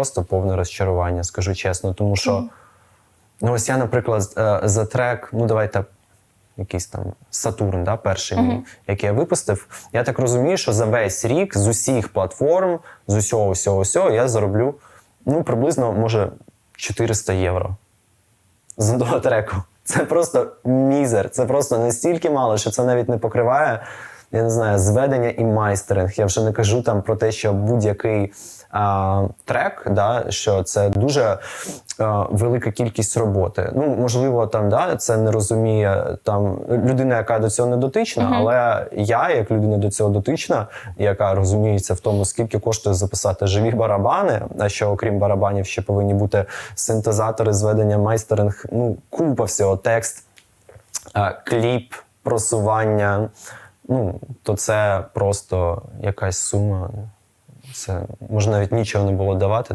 просто повне розчарування, скажу чесно. Тому що, ну ось я, наприклад, е, за трек, ну давайте. Якийсь там Сатурн, да, перший мій, який я випустив. Я так розумію, що за весь рік з усіх платформ, з усього, всього, всього, я зароблю ну, приблизно, може, 400 євро з одного треку. Це просто мізер. Це просто настільки мало, що це навіть не покриває. Я не знаю, зведення і майстеринг. Я вже не кажу там про те, що будь-який а, трек, да, що це дуже а, велика кількість роботи. Ну, можливо, там да, це не розуміє там людина, яка до цього не дотична, але я, як людина до цього дотична, яка розуміється в тому, скільки коштує записати живі барабани, а що окрім барабанів ще повинні бути синтезатори, зведення, майстеринг, ну купа всього, текст, а, кліп, просування. Ну, то це просто якась сума. Це може навіть нічого не було давати. Це